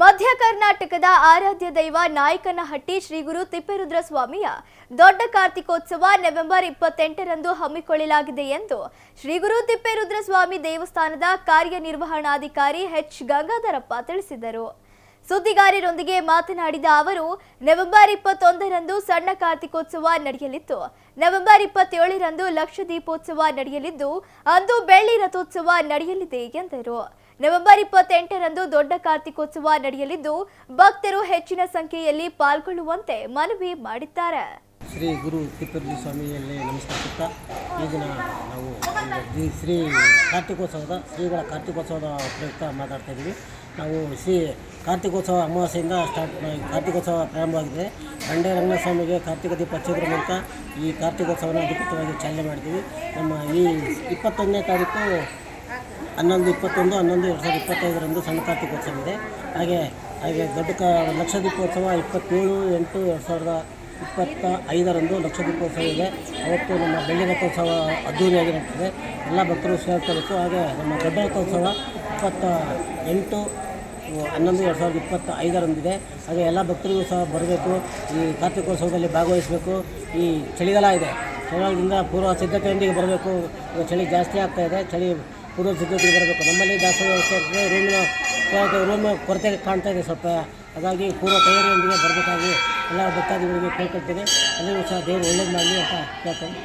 ಮಧ್ಯ ಕರ್ನಾಟಕದ ಆರಾಧ್ಯ ದೈವ ನಾಯಕನಹಟ್ಟಿ ಶ್ರೀಗುರು ತಿಪ್ಪೇರುದ್ರ ಸ್ವಾಮಿಯ ದೊಡ್ಡ ಕಾರ್ತಿಕೋತ್ಸವ ನವೆಂಬರ್ ಇಪ್ಪತ್ತೆಂಟರಂದು ಹಮ್ಮಿಕೊಳ್ಳಲಾಗಿದೆ ಎಂದು ಶ್ರೀಗುರು ತಿಪ್ಪೇರುದ್ರ ಸ್ವಾಮಿ ದೇವಸ್ಥಾನದ ಕಾರ್ಯನಿರ್ವಹಣಾಧಿಕಾರಿ ಎಚ್ ಗಂಗಾಧರಪ್ಪ ತಿಳಿಸಿದರು. ಸುದ್ದಿಗಾರರೊಂದಿಗೆ ಮಾತನಾಡಿದ ಅವರು, ನವೆಂಬರ್ ಇಪ್ಪತ್ತೊಂದರಂದು ಸಣ್ಣ ಕಾರ್ತಿಕೋತ್ಸವ ನಡೆಯಲಿದ್ದು ನವೆಂಬರ್ ಇಪ್ಪತ್ತೇಳರಂದು ಲಕ್ಷ ದೀಪೋತ್ಸವ ನಡೆಯಲಿದ್ದು, ಅಂದು ಬೆಳ್ಳಿ ರಥೋತ್ಸವ ನಡೆಯಲಿದೆ ಎಂದರು. ನವೆಂಬರ್ ಇಪ್ಪತ್ತೆಂಟರಂದು ದೊಡ್ಡ ಕಾರ್ತಿಕೋತ್ಸವ ನಡೆಯಲಿದ್ದು, ಭಕ್ತರು ಹೆಚ್ಚಿನ ಸಂಖ್ಯೆಯಲ್ಲಿ ಪಾಲ್ಗೊಳ್ಳುವಂತೆ ಮನವಿ ಮಾಡಿದ್ದಾರೆ. ಶ್ರೀ ಗುರು ತಿಪ್ಪೇರುದ್ರ ಸ್ವಾಮಿಯಲ್ಲಿ ನಮಸ್ಕರಿಸುತ್ತಾ ಈ ದಿನ ನಾವು ಶ್ರೀ ಕಾರ್ತಿಕೋತ್ಸವದ, ಶ್ರೀಗಳ ಕಾರ್ತಿಕೋತ್ಸವದ ಪ್ರಯುಕ್ತ ಮಾತಾಡ್ತಾ ಇದ್ದೀವಿ. ನಾವು ಶ್ರೀ ಕಾರ್ತಿಕೋತ್ಸವ ಅಮಾವಾಸ್ಯೆಯಿಂದ ಸ್ಟಾರ್ಟ್ ಕಾರ್ತಿಕೋತ್ಸವ ಪ್ರಾರಂಭವಾಗಿದೆ. ಬಂಡೆ ರಂಗನಾಥ ಸ್ವಾಮಿಗೆ ಕಾರ್ತಿಕ ದೀಪ ಹಚ್ಚೋದ್ರ ಮೂಲಕ ಈ ಕಾರ್ತಿಕೋತ್ಸವನ ಅಧಿಕೃತವಾಗಿ ಚಾಲನೆ ಮಾಡ್ತೀವಿ. ನಮ್ಮ ಈ ಇಪ್ಪತ್ತೊಂದನೇ ತಾರೀಕು ಹನ್ನೊಂದು ಇಪ್ಪತ್ತೊಂದು, ಹನ್ನೊಂದು ಎರಡು ಸಾವಿರದ ಇಪ್ಪತ್ತೈದರಂದು ಸಣ್ಣ ಕಾರ್ತಿಕೋತ್ಸವ ಇದೆ. ಹಾಗೆ ಹಾಗೆ ದೊಡ್ಡ ಕ ಲಕ್ಷ ದೀಪೋತ್ಸವ ಇಪ್ಪತ್ತೇಳು, ಎಂಟು ಎರಡು ಸಾವಿರದ ಇಪ್ಪತ್ತ ಐದರಂದು ಲಕ್ಷ ದೀಪೋತ್ಸವ ಇದೆ. ಅವತ್ತು ನಮ್ಮ ಬೆಳ್ಳಿ ರಥೋತ್ಸವ ಅದ್ದೂರಿಯಾಗಿ ನಡೀತದೆ. ಎಲ್ಲ ಭಕ್ತರು ಸೇರ್ಕೋಬೇಕು. ಹಾಗೆ ನಮ್ಮ ದೊಡ್ಡ ರಥೋತ್ಸವ ಇಪ್ಪತ್ತ ಎಂಟು ಹನ್ನೊಂದು ಎರಡು ಸಾವಿರದ ಇಪ್ಪತ್ತ ಐದರಂದಿದೆ ಹಾಗೆ ಎಲ್ಲ ಭಕ್ತರಿಗೂ ಸಹ ಬರಬೇಕು. ಈ ಕಾರ್ತಿಕೋತ್ಸವದಲ್ಲಿ ಭಾಗವಹಿಸಬೇಕು. ಈ ಚಳಿಗಾಲ ಇದೆ. ಚಳಿಗಾಲದಿಂದ ಪೂರ್ವ ಸಿದ್ಧತೆಯೊಂದಿಗೆ ಬರಬೇಕು. ಚಳಿ ಜಾಸ್ತಿ ಆಗ್ತಾಯಿದೆ ಚಳಿ ಪೂರ್ವ ಸಿದ್ಧತೆಗೆ ಬರಬೇಕು ನಮ್ಮಲ್ಲಿ ದಾಸೋಹ ವ್ಯವಸ್ಥೆ ರೂಮಿನ ರೂಮ್ ಕೊರತೆ ಕಾಣ್ತಾ ಇದೆ ಸ್ವಲ್ಪ. ಹಾಗಾಗಿ ಪೂರ್ವ ತಯಾರಿಯೊಂದಿಗೆ ಬರಬೇಕಾಗಿ ಎಲ್ಲ ಭಕ್ತಾದಿಗಳಿಗೆ ಕೇಳ್ಕೊಳ್ತೇನೆ. ಎಲ್ಲರಿಗೂ ಸಹ ದೇವರು ಒಳ್ಳೇದು ಮಾಡಲಿ ಅಂತ ಕೇಳ್ಕೊಂಡು